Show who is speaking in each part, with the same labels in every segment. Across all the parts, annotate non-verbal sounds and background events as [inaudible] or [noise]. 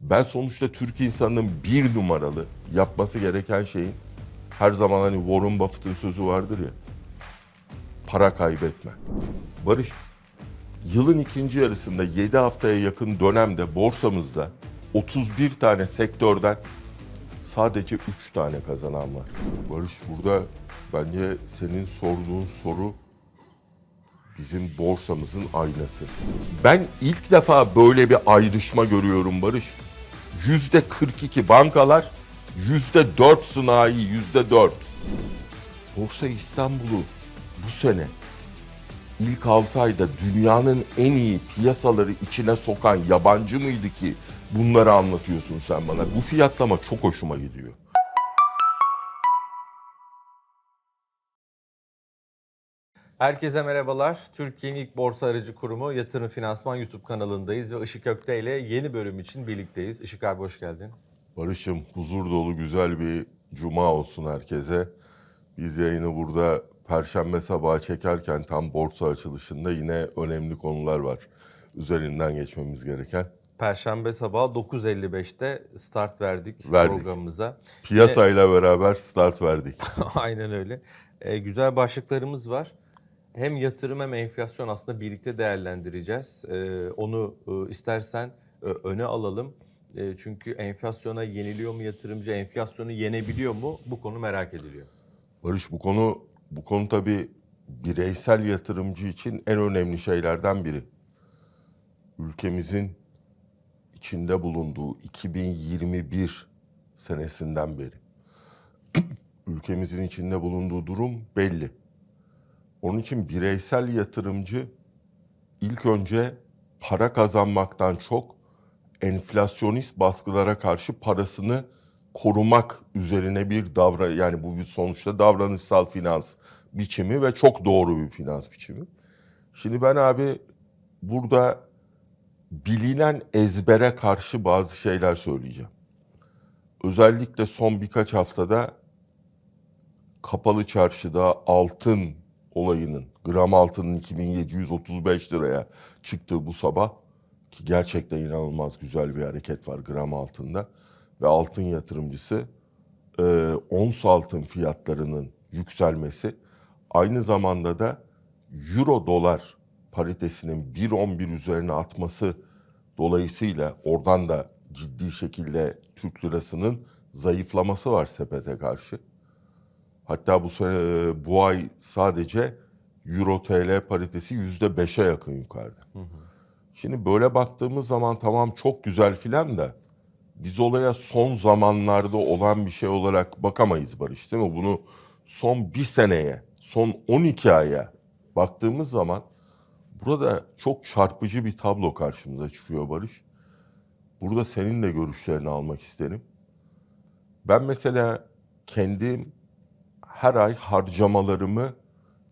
Speaker 1: Ben sonuçta Türk insanının bir numaralı yapması gereken şeyin her zaman hani Warren Buffett'ın sözü vardır ya. Para kaybetme. Barış, yılın ikinci yarısında 7 haftaya yakın dönemde borsamızda 31 tane sektörden sadece 3 tane kazanan var. Barış burada bence senin sorduğun soru bizim borsamızın aynası. Ben ilk defa böyle bir ayrışma görüyorum Barış. Yüzde 42 bankalar, yüzde 4 sanayi, yüzde 4. Borsa İstanbul'u bu sene ilk 6 ayda dünyanın en iyi piyasaları içine sokan yabancı mıydı ki bunları anlatıyorsun sen bana? Bu fiyatlama çok hoşuma gidiyor.
Speaker 2: Herkese merhabalar. Türkiye'nin ilk borsa aracı kurumu Yatırım Finansman YouTube kanalındayız ve Işık Ökte ile yeni bölüm için birlikteyiz. Işık abi hoş geldin.
Speaker 1: Barış'ım huzur dolu güzel bir cuma olsun herkese. Biz yayını burada perşembe sabahı çekerken tam borsa açılışında yine önemli konular var. Üzerinden geçmemiz gereken.
Speaker 2: Perşembe sabahı 9.55'te start verdik,
Speaker 1: Verdik.
Speaker 2: programımıza.
Speaker 1: Piyasayla beraber start verdik. [laughs]
Speaker 2: Aynen öyle. Ee, güzel başlıklarımız var. Hem yatırım hem enflasyon aslında birlikte değerlendireceğiz. Ee, onu e, istersen e, öne alalım. E, çünkü enflasyona yeniliyor mu yatırımcı, enflasyonu yenebiliyor mu? Bu konu merak ediliyor.
Speaker 1: Barış bu konu bu konu tabii bireysel yatırımcı için en önemli şeylerden biri. Ülkemizin içinde bulunduğu 2021 senesinden beri [clears throat] ülkemizin içinde bulunduğu durum belli. Onun için bireysel yatırımcı ilk önce para kazanmaktan çok enflasyonist baskılara karşı parasını korumak üzerine bir davra yani bu bir sonuçta davranışsal finans biçimi ve çok doğru bir finans biçimi. Şimdi ben abi burada bilinen ezbere karşı bazı şeyler söyleyeceğim. Özellikle son birkaç haftada kapalı çarşıda altın olayının gram altının 2735 liraya çıktığı bu sabah ki gerçekten inanılmaz güzel bir hareket var gram altında ve altın yatırımcısı e, ons altın fiyatlarının yükselmesi aynı zamanda da euro dolar paritesinin 1.11 üzerine atması dolayısıyla oradan da ciddi şekilde Türk lirasının zayıflaması var sepete karşı. Hatta bu sene e, bu ay sadece Euro TL paritesi yüzde beşe yakın yukarıda. Şimdi böyle baktığımız zaman tamam çok güzel filan da biz olaya son zamanlarda olan bir şey olarak bakamayız Barış değil mi? Bunu son bir seneye, son 12 aya baktığımız zaman burada çok çarpıcı bir tablo karşımıza çıkıyor Barış. Burada senin de görüşlerini almak isterim. Ben mesela kendim her ay harcamalarımı,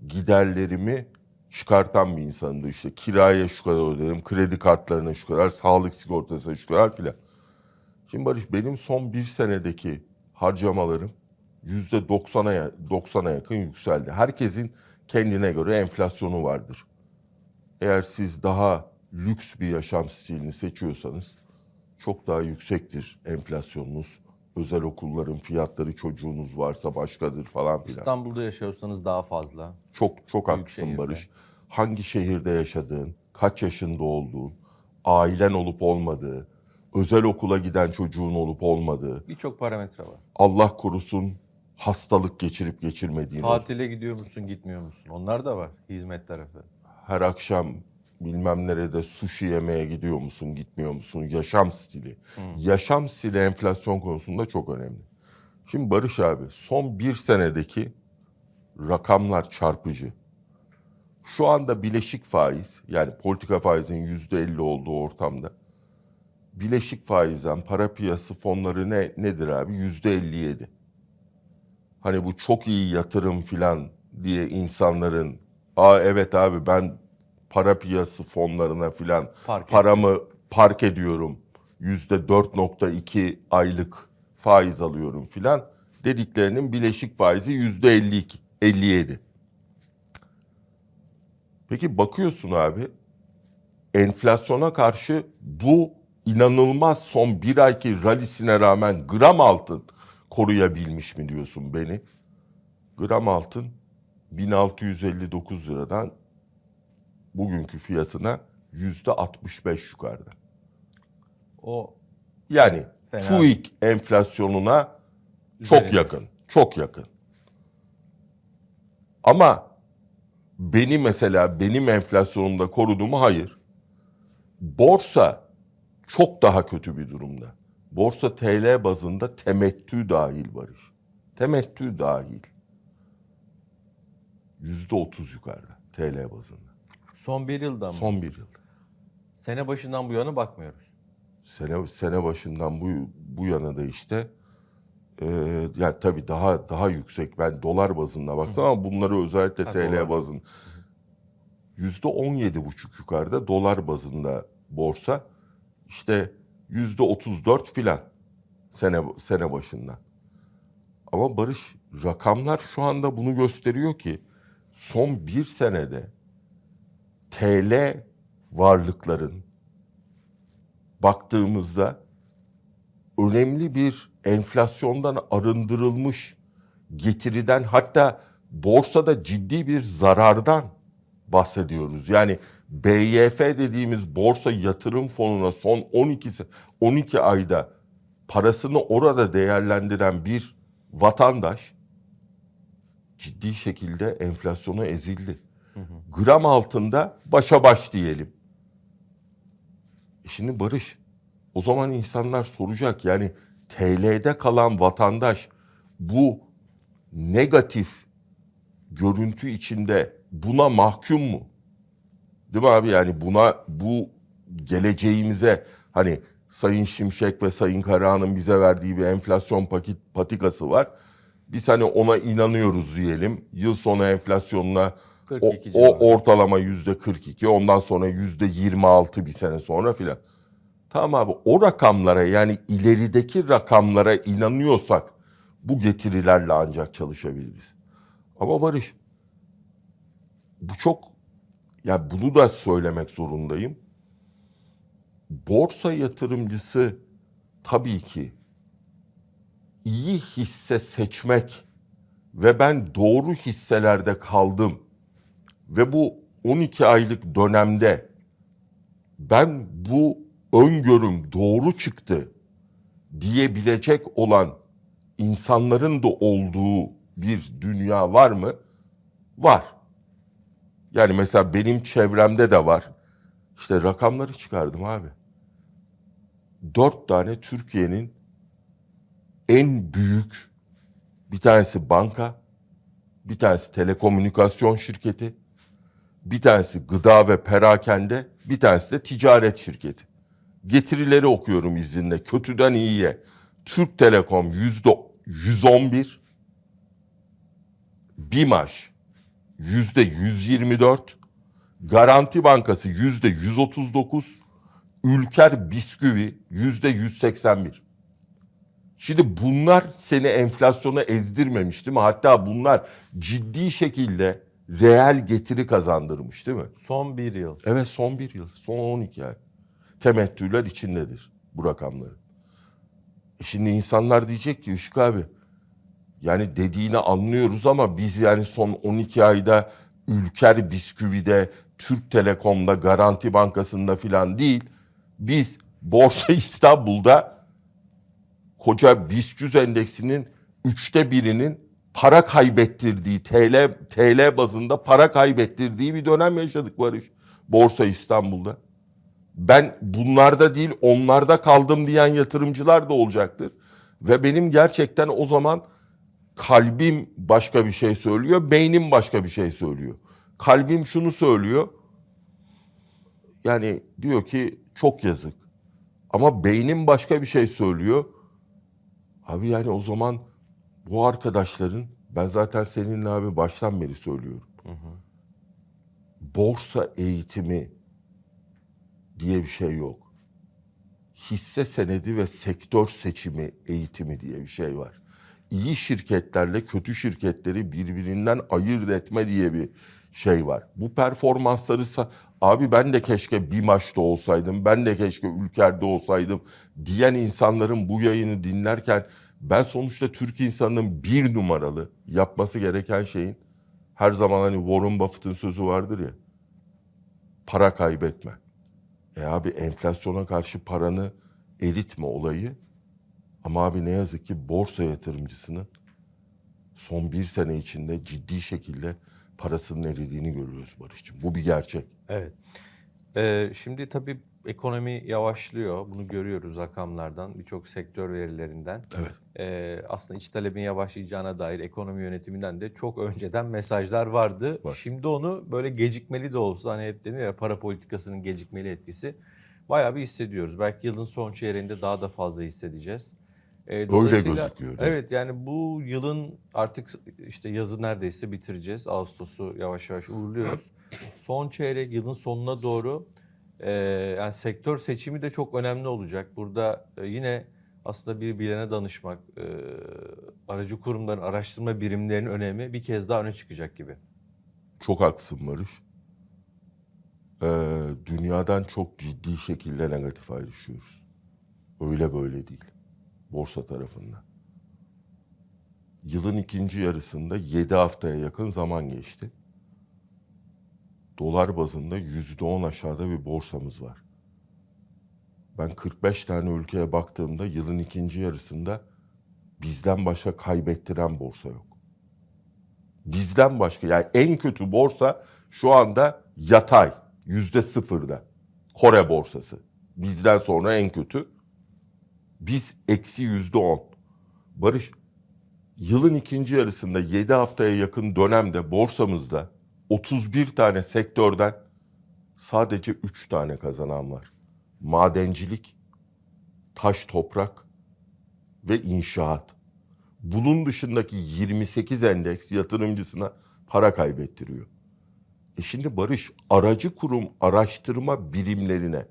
Speaker 1: giderlerimi çıkartan bir insanımdır. İşte kiraya şu kadar öderim, kredi kartlarına şu kadar, sağlık sigortasına şu kadar filan. Şimdi Barış benim son bir senedeki harcamalarım yüzde 90'a 90'a yakın yükseldi. Herkesin kendine göre enflasyonu vardır. Eğer siz daha lüks bir yaşam stilini seçiyorsanız çok daha yüksektir enflasyonunuz. Özel okulların fiyatları çocuğunuz varsa başkadır falan filan.
Speaker 2: İstanbul'da yaşıyorsanız daha fazla.
Speaker 1: Çok çok
Speaker 2: Büyük
Speaker 1: haklısın
Speaker 2: şehirde.
Speaker 1: Barış. Hangi şehirde yaşadığın, kaç yaşında olduğun, ailen olup olmadığı, özel okula giden çocuğun olup olmadığı,
Speaker 2: Birçok parametre var.
Speaker 1: Allah korusun hastalık geçirip geçirmediğin,
Speaker 2: Tatile gidiyor musun, gitmiyor musun? Onlar da var hizmet tarafı.
Speaker 1: her akşam bilmem nerede sushi yemeye gidiyor musun, gitmiyor musun, yaşam stili. Yaşam stili enflasyon konusunda çok önemli. Şimdi Barış abi son bir senedeki rakamlar çarpıcı. Şu anda bileşik faiz yani politika faizinin yüzde elli olduğu ortamda bileşik faizden para piyası fonları ne nedir abi? Yüzde elli yedi. Hani bu çok iyi yatırım filan diye insanların aa evet abi ben para piyası fonlarına filan paramı park ediyorum. Yüzde 4.2 aylık faiz alıyorum filan dediklerinin bileşik faizi yüzde 52, 57. Peki bakıyorsun abi enflasyona karşı bu inanılmaz son bir ayki rallisine rağmen gram altın koruyabilmiş mi diyorsun beni? Gram altın 1659 liradan bugünkü fiyatına yüzde 65 yukarıda.
Speaker 2: O
Speaker 1: Yani
Speaker 2: Fena
Speaker 1: TÜİK enflasyonuna çok
Speaker 2: Üzerinde.
Speaker 1: yakın, çok yakın. Ama beni mesela benim enflasyonumda korudu mu? Hayır. Borsa çok daha kötü bir durumda. Borsa TL bazında temettü dahil Barış. Temettü dahil. Yüzde otuz yukarıda TL bazında.
Speaker 2: Son bir yılda mı?
Speaker 1: Son bir yılda.
Speaker 2: Sene başından bu yana bakmıyoruz.
Speaker 1: sene sene başından bu bu yana da işte e, ya tabii daha daha yüksek ben dolar bazında baktım ama bunları özellikle
Speaker 2: Ha,
Speaker 1: TL
Speaker 2: dolar.
Speaker 1: bazın yüzde on yedi buçuk yukarıda dolar bazında borsa işte yüzde otuz dört filan sene sene başından. Ama Barış rakamlar şu anda bunu gösteriyor ki son bir senede TL varlıkların baktığımızda önemli bir enflasyondan arındırılmış getiriden hatta borsada ciddi bir zarardan bahsediyoruz. Yani BYF dediğimiz borsa yatırım fonuna son 12 se- 12 ayda parasını orada değerlendiren bir vatandaş ciddi şekilde enflasyona ezildi. Gram altında başa baş diyelim. E Şimdi Barış, o zaman insanlar soracak yani TL'de kalan vatandaş bu negatif görüntü içinde buna mahkum mu? Değil mi abi yani buna bu geleceğimize hani Sayın Şimşek ve Sayın Karahan'ın bize verdiği bir enflasyon paket, patikası var. Biz hani ona inanıyoruz diyelim. Yıl sonu enflasyonuna
Speaker 2: 42
Speaker 1: o
Speaker 2: civarı.
Speaker 1: ortalama yüzde 42 ondan sonra yüzde 26 bir sene sonra filan. Tamam abi o rakamlara yani ilerideki rakamlara inanıyorsak bu getirilerle ancak çalışabiliriz. Ama Barış bu çok ya bunu da söylemek zorundayım. Borsa yatırımcısı tabii ki iyi hisse seçmek ve ben doğru hisselerde kaldım ve bu 12 aylık dönemde ben bu öngörüm doğru çıktı diyebilecek olan insanların da olduğu bir dünya var mı? Var. Yani mesela benim çevremde de var. İşte rakamları çıkardım abi. Dört tane Türkiye'nin en büyük bir tanesi banka, bir tanesi telekomünikasyon şirketi, bir tanesi gıda ve perakende, bir tanesi de ticaret şirketi. Getirileri okuyorum izinle. Kötüden iyiye. Türk Telekom yüzde 111, BİMAŞ yüzde 124, Garanti Bankası yüzde 139, Ülker Bisküvi yüzde 181. Şimdi bunlar seni enflasyona ezdirmemiş değil mi? Hatta bunlar ciddi şekilde reel getiri kazandırmış değil mi?
Speaker 2: Son bir yıl.
Speaker 1: Evet son bir yıl, son 12 ay. Temettüler içindedir bu rakamların. E şimdi insanlar diyecek ki Işık abi yani dediğini anlıyoruz ama biz yani son 12 ayda Ülker Bisküvi'de, Türk Telekom'da, Garanti Bankası'nda filan değil. Biz Borsa [laughs] İstanbul'da koca BIST 100 endeksinin üçte birinin para kaybettirdiği, TL, TL bazında para kaybettirdiği bir dönem yaşadık Barış. Borsa İstanbul'da. Ben bunlarda değil onlarda kaldım diyen yatırımcılar da olacaktır. Ve benim gerçekten o zaman kalbim başka bir şey söylüyor, beynim başka bir şey söylüyor. Kalbim şunu söylüyor. Yani diyor ki çok yazık. Ama beynim başka bir şey söylüyor. Abi yani o zaman bu arkadaşların ben zaten seninle abi baştan beri söylüyorum. Borsa eğitimi diye bir şey yok. Hisse senedi ve sektör seçimi eğitimi diye bir şey var. İyi şirketlerle kötü şirketleri birbirinden ayırt etme diye bir şey var. Bu performansları Abi ben de keşke bir maçta olsaydım, ben de keşke Ülker'de olsaydım diyen insanların bu yayını dinlerken ben sonuçta Türk insanının bir numaralı yapması gereken şeyin her zaman hani Warren Buffett'ın sözü vardır ya. Para kaybetme. E abi enflasyona karşı paranı eritme olayı. Ama abi ne yazık ki borsa yatırımcısının son bir sene içinde ciddi şekilde parasının eridiğini görüyoruz Barış'cığım. Bu bir gerçek.
Speaker 2: Evet. Ee, şimdi tabii ekonomi yavaşlıyor. Bunu görüyoruz rakamlardan, birçok sektör verilerinden.
Speaker 1: Evet.
Speaker 2: Ee, aslında iç talebin yavaşlayacağına dair ekonomi yönetiminden de çok önceden mesajlar vardı.
Speaker 1: Var.
Speaker 2: Şimdi onu böyle gecikmeli de olsa hani hep denir ya para politikasının gecikmeli etkisi bayağı bir hissediyoruz. Belki yılın son çeyreğinde daha da fazla hissedeceğiz. Ee, dolayısıyla-
Speaker 1: gözüküyor?
Speaker 2: Evet yani bu yılın artık işte yazı neredeyse bitireceğiz. Ağustos'u yavaş yavaş uğurluyoruz. Son çeyrek yılın sonuna doğru e, yani sektör seçimi de çok önemli olacak. Burada e, yine aslında bir bilene danışmak, e, aracı kurumların araştırma birimlerinin önemi bir kez daha öne çıkacak gibi.
Speaker 1: Çok haklısın Barış. Ee, dünyadan çok ciddi şekilde negatif ayrışıyoruz. Öyle böyle değil. Borsa tarafında. Yılın ikinci yarısında 7 haftaya yakın zaman geçti. Dolar bazında yüzde on aşağıda bir borsamız var. Ben 45 tane ülkeye baktığımda yılın ikinci yarısında bizden başka kaybettiren borsa yok. Bizden başka yani en kötü borsa şu anda yatay yüzde sıfırda. Kore borsası. Bizden sonra en kötü. Biz eksi yüzde on. Barış yılın ikinci yarısında 7 haftaya yakın dönemde borsamızda 31 tane sektörden sadece 3 tane kazanan var. Madencilik, taş toprak ve inşaat. Bunun dışındaki 28 endeks yatırımcısına para kaybettiriyor. E şimdi Barış aracı kurum araştırma birimlerine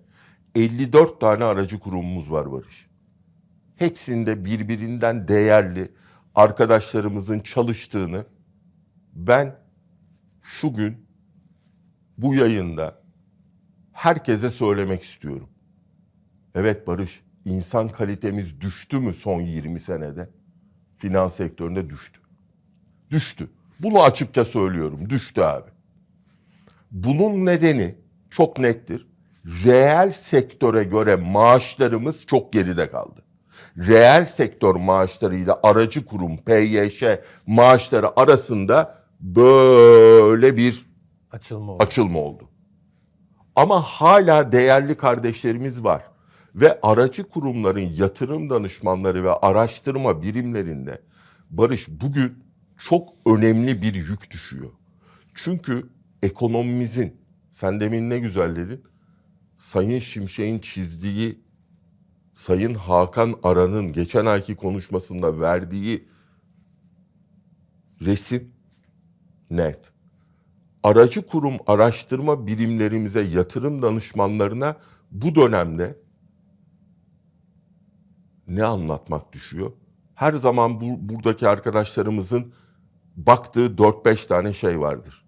Speaker 1: 54 tane aracı kurumumuz var Barış. Hepsinde birbirinden değerli arkadaşlarımızın çalıştığını ben şu gün bu yayında herkese söylemek istiyorum. Evet Barış, insan kalitemiz düştü mü son 20 senede? Finans sektöründe düştü. Düştü. Bunu açıkça söylüyorum. Düştü abi. Bunun nedeni çok nettir. Reel sektöre göre maaşlarımız çok geride kaldı. Reel sektör maaşlarıyla aracı kurum, PYŞ maaşları arasında böyle bir
Speaker 2: Açılma oldu.
Speaker 1: açılma oldu. Ama hala değerli kardeşlerimiz var. Ve aracı kurumların yatırım danışmanları ve araştırma birimlerinde Barış bugün çok önemli bir yük düşüyor. Çünkü ekonomimizin, sen demin ne güzel dedin, Sayın Şimşek'in çizdiği, Sayın Hakan Aran'ın geçen ayki konuşmasında verdiği resim net aracı kurum araştırma birimlerimize, yatırım danışmanlarına bu dönemde ne anlatmak düşüyor? Her zaman bu, buradaki arkadaşlarımızın baktığı 4-5 tane şey vardır.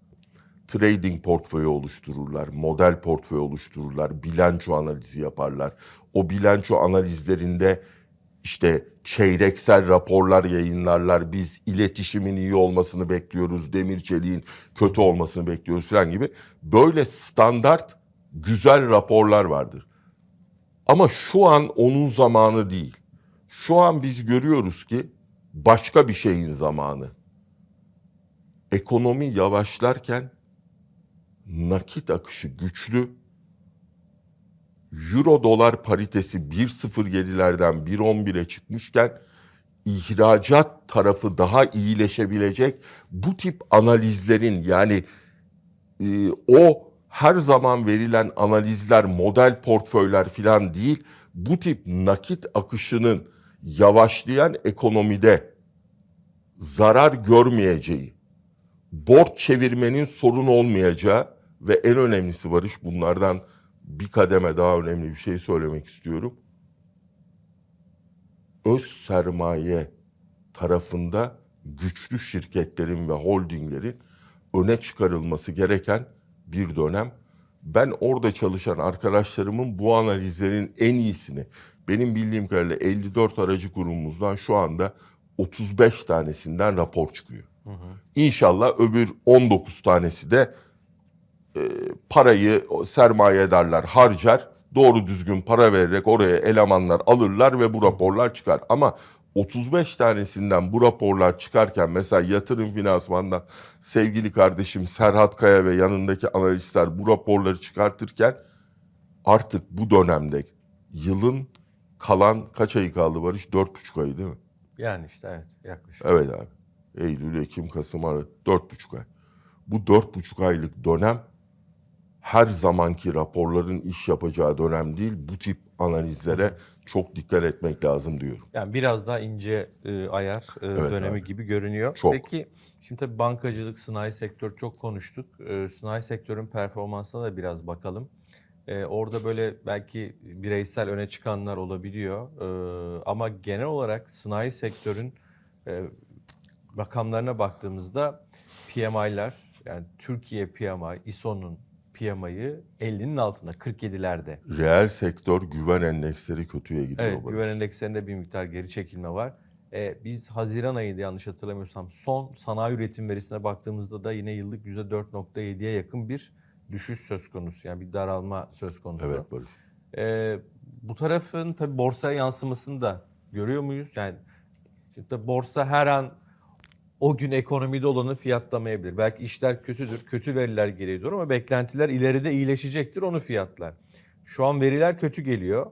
Speaker 1: Trading portföyü oluştururlar, model portföyü oluştururlar, bilanço analizi yaparlar. O bilanço analizlerinde işte çeyreksel raporlar yayınlarlar. Biz iletişimin iyi olmasını bekliyoruz. Demir çeliğin kötü olmasını bekliyoruz falan gibi. Böyle standart güzel raporlar vardır. Ama şu an onun zamanı değil. Şu an biz görüyoruz ki başka bir şeyin zamanı. Ekonomi yavaşlarken nakit akışı güçlü, Euro dolar paritesi 1.07'lerden 1.11'e çıkmışken ihracat tarafı daha iyileşebilecek bu tip analizlerin yani e, o her zaman verilen analizler, model portföyler filan değil, bu tip nakit akışının yavaşlayan ekonomide zarar görmeyeceği, borç çevirmenin sorun olmayacağı ve en önemlisi Barış bunlardan bir kademe daha önemli bir şey söylemek istiyorum. Öz sermaye tarafında güçlü şirketlerin ve holdinglerin öne çıkarılması gereken bir dönem. Ben orada çalışan arkadaşlarımın bu analizlerin en iyisini, benim bildiğim kadarıyla 54 aracı kurumumuzdan şu anda 35 tanesinden rapor çıkıyor. İnşallah öbür 19 tanesi de parayı o sermayedarlar harcar, doğru düzgün para vererek oraya elemanlar alırlar ve bu raporlar çıkar. Ama 35 tanesinden bu raporlar çıkarken mesela yatırım finansmandan sevgili kardeşim Serhat Kaya ve yanındaki analistler bu raporları çıkartırken artık bu dönemde yılın kalan kaç ayı kaldı Barış? Dört buçuk ayı değil mi?
Speaker 2: Yani işte evet yaklaşık.
Speaker 1: Evet abi. Eylül, Ekim, Kasım, Aralık dört buçuk ay. Bu dört buçuk aylık dönem her zamanki raporların iş yapacağı dönem değil. Bu tip analizlere çok dikkat etmek lazım diyorum.
Speaker 2: Yani biraz daha ince e, ayar e,
Speaker 1: Evet
Speaker 2: dönemi
Speaker 1: abi.
Speaker 2: gibi görünüyor.
Speaker 1: Çok.
Speaker 2: Peki şimdi tabii bankacılık, sanayi sektör çok konuştuk. E, sanayi sektörün performansına da biraz bakalım. E, orada böyle belki bireysel öne çıkanlar olabiliyor. E, ama genel olarak sanayi sektörün e, rakamlarına baktığımızda PMI'ler yani Türkiye PMI, ISO'nun PMI'yi 50'nin altında 47'lerde.
Speaker 1: Reel sektör güven endeksleri kötüye gidiyor
Speaker 2: Evet,
Speaker 1: Barış.
Speaker 2: güven endekslerinde bir miktar geri çekilme var. Ee, biz Haziran ayıydı yanlış hatırlamıyorsam son sanayi üretim verisine baktığımızda da yine yıllık %4.7'ye yakın bir düşüş söz konusu. Yani bir daralma söz konusu.
Speaker 1: Evet Barış.
Speaker 2: Ee, bu tarafın tabii borsaya yansımasını da görüyor muyuz? Yani şimdi borsa her an o gün ekonomide olanı fiyatlamayabilir. Belki işler kötüdür, kötü veriler geliyor ama beklentiler ileride iyileşecektir onu fiyatlar. Şu an veriler kötü geliyor.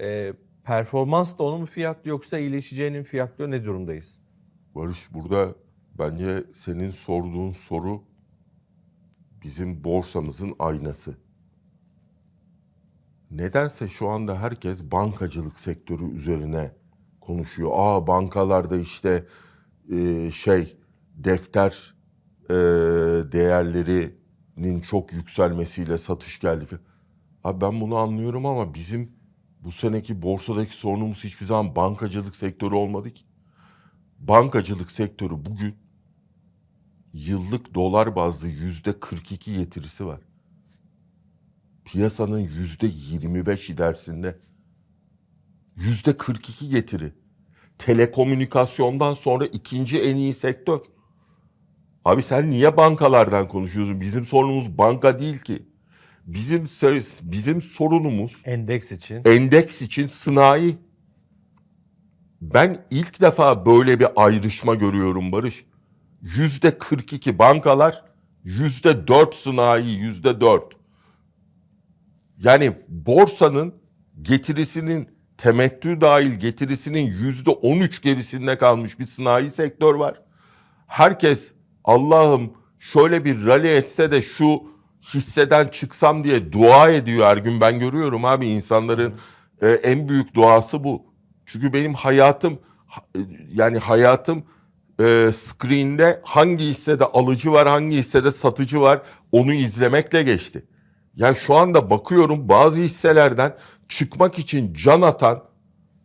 Speaker 2: Ee, performans da onu mu fiyatlıyor yoksa iyileşeceğinin fiyatlıyor ne durumdayız?
Speaker 1: Barış burada bence senin sorduğun soru bizim borsamızın aynası. Nedense şu anda herkes bankacılık sektörü üzerine konuşuyor. Aa bankalarda işte e, şey defter e, değerlerinin çok yükselmesiyle satış geldi. Abi ben bunu anlıyorum ama bizim bu seneki borsadaki sorunumuz hiçbir zaman bankacılık sektörü olmadı ki. Bankacılık sektörü bugün yıllık dolar bazlı yüzde 42 getirisi var. Piyasanın yüzde 25 ilerisinde yüzde 42 getiri. Telekomünikasyondan sonra ikinci en iyi sektör. Abi sen niye bankalardan konuşuyorsun? Bizim sorunumuz banka değil ki. Bizim bizim sorunumuz
Speaker 2: Endeks için.
Speaker 1: endeks için sınai. Ben ilk defa böyle bir ayrışma görüyorum Barış. Yüzde 42 bankalar, yüzde 4 sınai, yüzde 4. Yani borsanın getirisinin temettü dahil getirisinin yüzde 13 gerisinde kalmış bir sanayi sektör var. Herkes Allah'ım şöyle bir rally etse de şu hisseden çıksam diye dua ediyor her gün. Ben görüyorum abi insanların e, en büyük duası bu. Çünkü benim hayatım ha- e, yani hayatım e, screen'de hangi hissede alıcı var, hangi hissede satıcı var onu izlemekle geçti. Ya şu anda bakıyorum bazı hisselerden çıkmak için can atan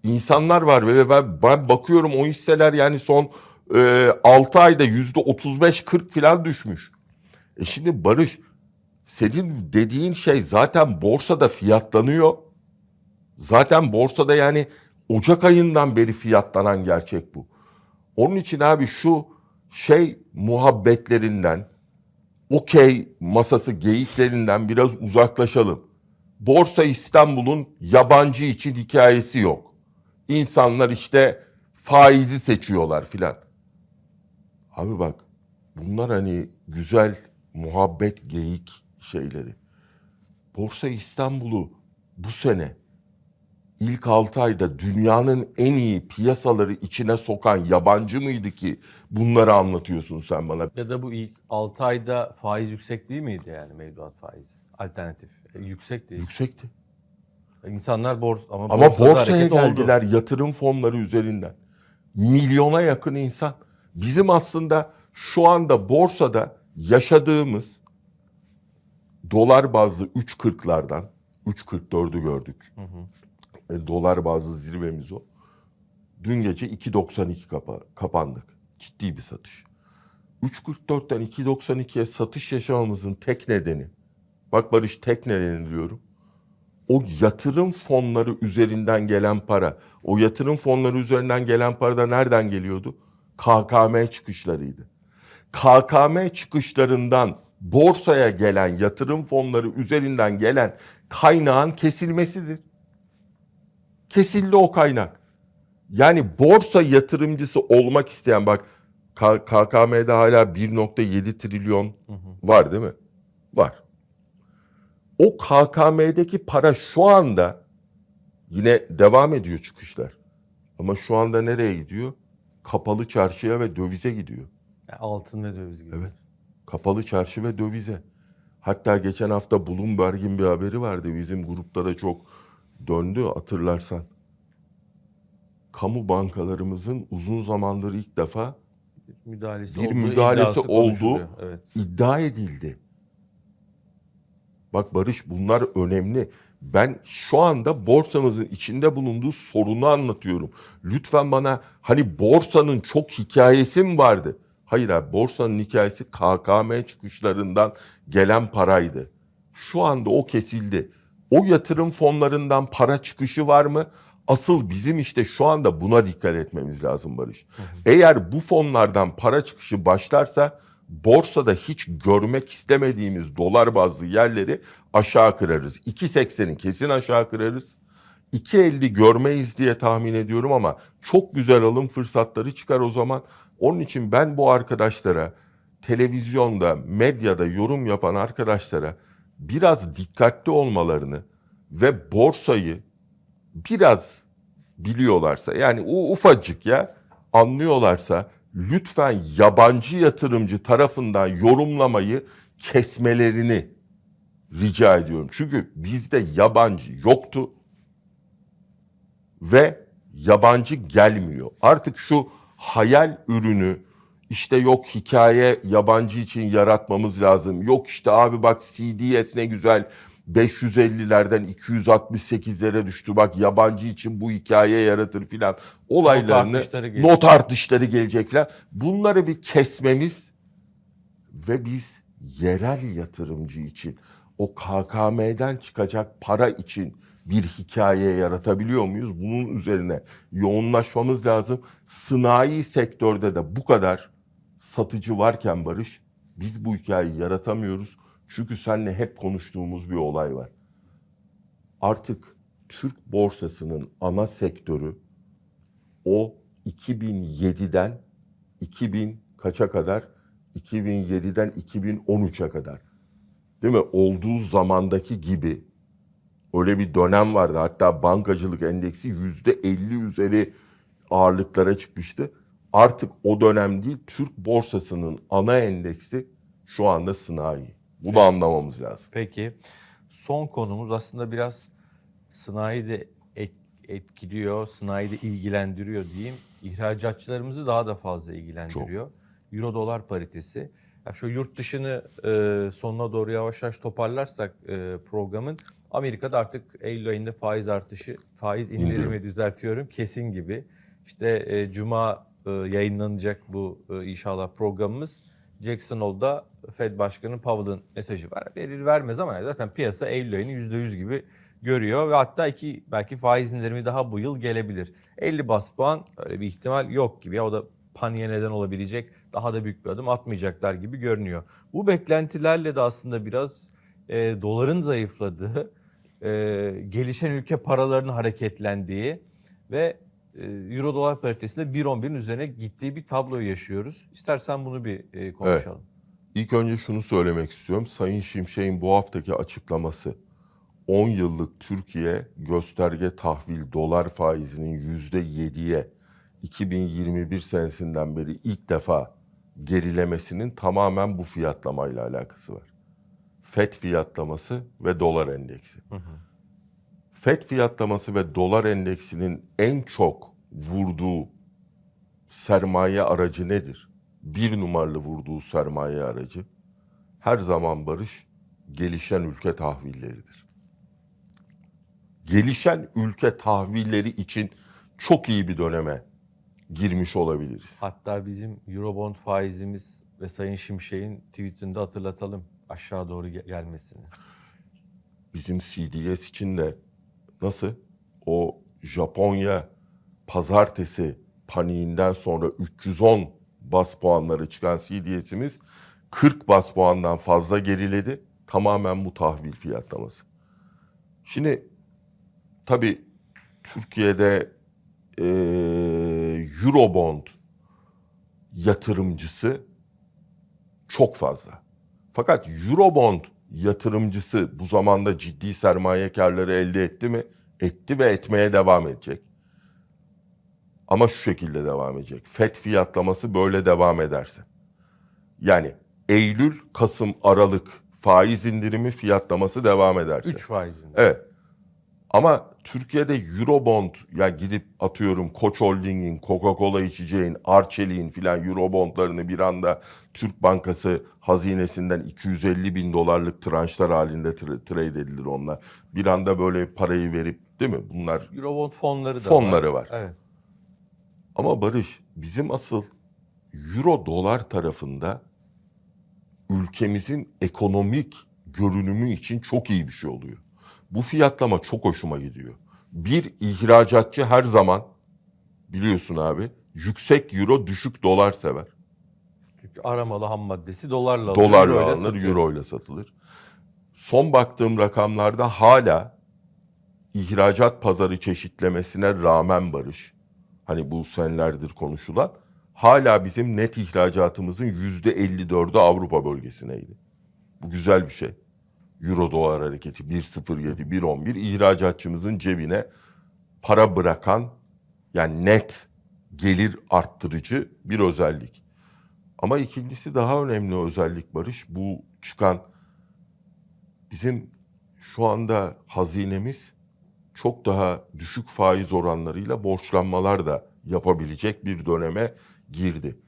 Speaker 1: insanlar var ve ben, ben bakıyorum o hisseler yani son e, 6 ayda yüzde 35-40 falan düşmüş. E şimdi Barış senin dediğin şey zaten borsada fiyatlanıyor. Zaten borsada yani Ocak ayından beri fiyatlanan gerçek bu. Onun için abi şu şey muhabbetlerinden, okey masası geyiklerinden biraz uzaklaşalım. Borsa İstanbul'un yabancı için hikayesi yok. İnsanlar işte faizi seçiyorlar filan. Abi bak bunlar hani güzel muhabbet geyik şeyleri. Borsa İstanbul'u bu sene ilk 6 ayda dünyanın en iyi piyasaları içine sokan yabancı mıydı ki bunları anlatıyorsun sen bana?
Speaker 2: Ya da bu ilk 6 ayda faiz yüksek değil miydi yani mevduat faizi? Alternatif. Yüksek değil.
Speaker 1: Yüksekti.
Speaker 2: İnsanlar borsa ama,
Speaker 1: Ama
Speaker 2: borsada
Speaker 1: borsaya
Speaker 2: hareket oldu.
Speaker 1: geldiler yatırım fonları üzerinden. Milyona yakın insan. Bizim aslında şu anda borsada yaşadığımız dolar bazlı 3.40'lardan 3.44'ü gördük. E, dolar bazlı zirvemiz o. Dün gece 2.92 kapa kapandık. Ciddi bir satış. 3.44'ten 2.92'ye satış yaşamamızın tek nedeni Bak Barış tek nedeni diyorum. O yatırım fonları üzerinden gelen para, o yatırım fonları üzerinden gelen para da nereden geliyordu? KKM çıkışlarıydı. KKM çıkışlarından borsaya gelen yatırım fonları üzerinden gelen kaynağın kesilmesidir. Kesildi o kaynak. Yani borsa yatırımcısı olmak isteyen bak KKM'de hala 1.7 trilyon var değil mi? Var. O KKM'deki para şu anda yine devam ediyor çıkışlar. Ama şu anda nereye gidiyor? Kapalı çarşıya ve dövize gidiyor.
Speaker 2: Altın ve döviz gibi.
Speaker 1: Evet. Kapalı çarşı ve dövize. Hatta geçen hafta Bloomberg'in bir haberi vardı. Bizim grupta da çok döndü hatırlarsan. Kamu bankalarımızın uzun zamandır ilk defa
Speaker 2: Müdahalesi
Speaker 1: Bir
Speaker 2: olduğu
Speaker 1: müdahalesi
Speaker 2: iddiası
Speaker 1: oldu.
Speaker 2: konuşuluyor. Evet.
Speaker 1: iddia edildi. Bak Barış bunlar önemli. Ben şu anda borsamızın içinde bulunduğu sorunu anlatıyorum. Lütfen bana hani borsanın çok hikayesi mi vardı? Hayır abi borsanın hikayesi KKM çıkışlarından gelen paraydı. Şu anda o kesildi. O yatırım fonlarından para çıkışı var mı? Asıl bizim işte şu anda buna dikkat etmemiz lazım Barış. Eğer bu fonlardan para çıkışı başlarsa borsada hiç görmek istemediğimiz dolar bazlı yerleri aşağı kırarız. 2.80'i kesin aşağı kırarız. 2.50 görmeyiz diye tahmin ediyorum ama çok güzel alım fırsatları çıkar o zaman. Onun için ben bu arkadaşlara televizyonda, medyada yorum yapan arkadaşlara biraz dikkatli olmalarını ve borsayı biraz biliyorlarsa yani ufacık ya anlıyorlarsa lütfen yabancı yatırımcı tarafından yorumlamayı kesmelerini rica ediyorum. Çünkü bizde yabancı yoktu ve yabancı gelmiyor. Artık şu hayal ürünü işte yok hikaye yabancı için yaratmamız lazım. Yok işte abi bak CDS ne güzel 550'lerden 268'lere düştü. Bak yabancı için bu hikaye yaratır filan. Olaylarını
Speaker 2: artışları gelecek.
Speaker 1: not artışları gelecek filan. Bunları bir kesmemiz ve biz yerel yatırımcı için o KKM'den çıkacak para için bir hikaye yaratabiliyor muyuz? Bunun üzerine yoğunlaşmamız lazım. Sanayi sektörde de bu kadar satıcı varken Barış biz bu hikayeyi yaratamıyoruz. Çünkü seninle hep konuştuğumuz bir olay var. Artık Türk borsasının ana sektörü o 2007'den 2000 kaça kadar? 2007'den 2013'e kadar. Değil mi? Olduğu zamandaki gibi öyle bir dönem vardı. Hatta bankacılık endeksi yüzde 50 üzeri ağırlıklara çıkmıştı. Artık o dönem değil Türk borsasının ana endeksi şu anda sanayi. Bunu anlamamız lazım.
Speaker 2: Peki son konumuz aslında biraz sanayi de et- etkiliyor, sanayi de ilgilendiriyor diyeyim. İhracatçılarımızı daha da fazla ilgilendiriyor. Euro dolar paritesi. Ya şu yurt dışını e, sonuna doğru yavaş yavaş toparlarsak e, programın Amerika'da artık Eylül ayında faiz artışı, faiz indirimi
Speaker 1: İndirim.
Speaker 2: düzeltiyorum kesin gibi. İşte e, Cuma e, yayınlanacak bu e, inşallah programımız. Jackson Hole'da Fed Başkanı Powell'ın mesajı var. Verir vermez ama zaten piyasa Eylül ayını %100 gibi görüyor ve hatta iki belki faiz indirimi daha bu yıl gelebilir. 50 bas puan öyle bir ihtimal yok gibi. Ya o da paniğe neden olabilecek daha da büyük bir adım atmayacaklar gibi görünüyor. Bu beklentilerle de aslında biraz e, doların zayıfladığı, e, gelişen ülke paralarının hareketlendiği ve Euro dolar paritesinde 1.11'in üzerine gittiği bir tabloyu yaşıyoruz. İstersen bunu bir e, konuşalım.
Speaker 1: İlk önce şunu söylemek istiyorum. Sayın Şimşek'in bu haftaki açıklaması 10 yıllık Türkiye gösterge tahvil dolar faizinin %7'ye 2021 senesinden beri ilk defa gerilemesinin tamamen bu fiyatlamayla alakası var. FED fiyatlaması ve dolar endeksi. FED fiyatlaması ve dolar endeksinin en çok vurduğu sermaye aracı nedir? Bir numaralı vurduğu sermaye aracı her zaman barış gelişen ülke tahvilleridir. Gelişen ülke tahvilleri için çok iyi bir döneme girmiş olabiliriz.
Speaker 2: Hatta bizim Eurobond faizimiz ve Sayın Şimşek'in tweetinde hatırlatalım aşağı doğru ge- gelmesini.
Speaker 1: bizim CDS için de nasıl o Japonya pazartesi paniğinden sonra 310 bas puanları çıkan CDS'imiz 40 bas puandan fazla geriledi. Tamamen bu tahvil fiyatlaması. Şimdi tabii Türkiye'de eee Eurobond yatırımcısı çok fazla. Fakat Eurobond yatırımcısı bu zamanda ciddi sermaye karları elde etti mi? Etti ve etmeye devam edecek. Ama şu şekilde devam edecek. FED fiyatlaması böyle devam ederse. Yani Eylül, Kasım, Aralık faiz indirimi fiyatlaması devam ederse.
Speaker 2: 3 faizinde.
Speaker 1: Evet. Ama Türkiye'de Eurobond ya gidip atıyorum Koç Holding'in, Coca-Cola içeceğin, Arçelik'in filan Eurobondlarını bir anda Türk Bankası hazinesinden 250 bin dolarlık tranşlar halinde tra- trade edilir onlar. Bir anda böyle parayı verip değil mi? Bunlar
Speaker 2: Eurobond fonları da
Speaker 1: Fonları var.
Speaker 2: Evet.
Speaker 1: Ama Barış bizim asıl euro dolar tarafında ülkemizin ekonomik görünümü için çok iyi bir şey oluyor. Bu fiyatlama çok hoşuma gidiyor. Bir ihracatçı her zaman biliyorsun abi yüksek euro düşük dolar sever.
Speaker 2: Çünkü aramalı ham maddesi dolarla alınıyor.
Speaker 1: Dolarla
Speaker 2: euroyla
Speaker 1: alınır, euro ile satılır. Son baktığım rakamlarda hala ihracat pazarı çeşitlemesine rağmen Barış, hani bu senelerdir konuşulan, hala bizim net ihracatımızın yüzde 54'ü Avrupa bölgesineydi. Bu güzel bir şey. Euro dolar hareketi 1.07, 1.11 ihracatçımızın cebine para bırakan yani net gelir arttırıcı bir özellik. Ama ikincisi daha önemli özellik Barış. Bu çıkan bizim şu anda hazinemiz çok daha düşük faiz oranlarıyla borçlanmalar da yapabilecek bir döneme girdi.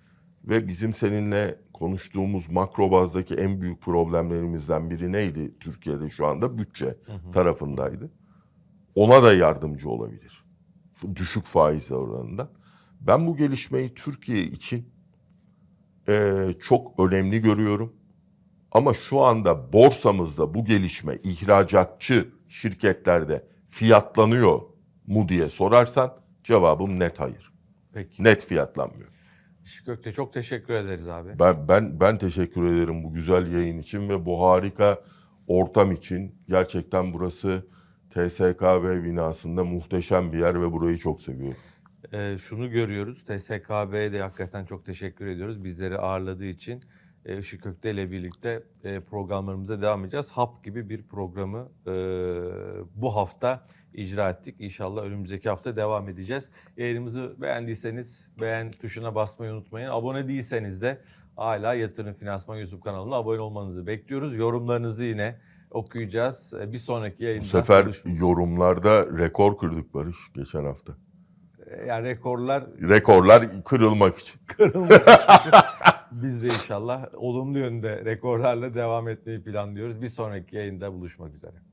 Speaker 1: Ve bizim seninle konuştuğumuz makro bazdaki en büyük problemlerimizden biri neydi Türkiye'de şu anda? Bütçe tarafındaydı. Ona da yardımcı olabilir. Düşük faiz oranında. Ben bu gelişmeyi Türkiye için eee, çok önemli görüyorum. Ama şu anda borsamızda bu gelişme ihracatçı şirketlerde fiyatlanıyor mu diye sorarsan cevabım net hayır.
Speaker 2: Peki.
Speaker 1: Net fiyatlanmıyor.
Speaker 2: Gökte çok teşekkür ederiz abi.
Speaker 1: Ben ben ben teşekkür ederim bu güzel yayın için ve bu harika ortam için. Gerçekten burası TSKB binasında muhteşem bir yer ve burayı çok seviyorum.
Speaker 2: Ee, şunu görüyoruz. TSKB'ye de hakikaten çok teşekkür ediyoruz. Bizleri ağırladığı için Işık Kökte ile birlikte e, programlarımıza devam edeceğiz. Hap gibi bir programı e, bu hafta icra ettik. İnşallah önümüzdeki hafta devam edeceğiz. Yayınımızı beğendiyseniz beğen tuşuna basmayı unutmayın. Abone değilseniz de hala Yatırım Finansman YouTube kanalına abone olmanızı bekliyoruz. Yorumlarınızı yine okuyacağız. E, Bir sonraki yayında
Speaker 1: Bu sefer
Speaker 2: buluşmak-
Speaker 1: yorumlarda rekor kırdık Barış geçen hafta.
Speaker 2: yani rekorlar
Speaker 1: Rekorlar kırılmak için.
Speaker 2: kırılmak için [laughs] biz de inşallah olumlu yönde rekorlarla devam etmeyi planlıyoruz. Bir sonraki yayında buluşmak üzere.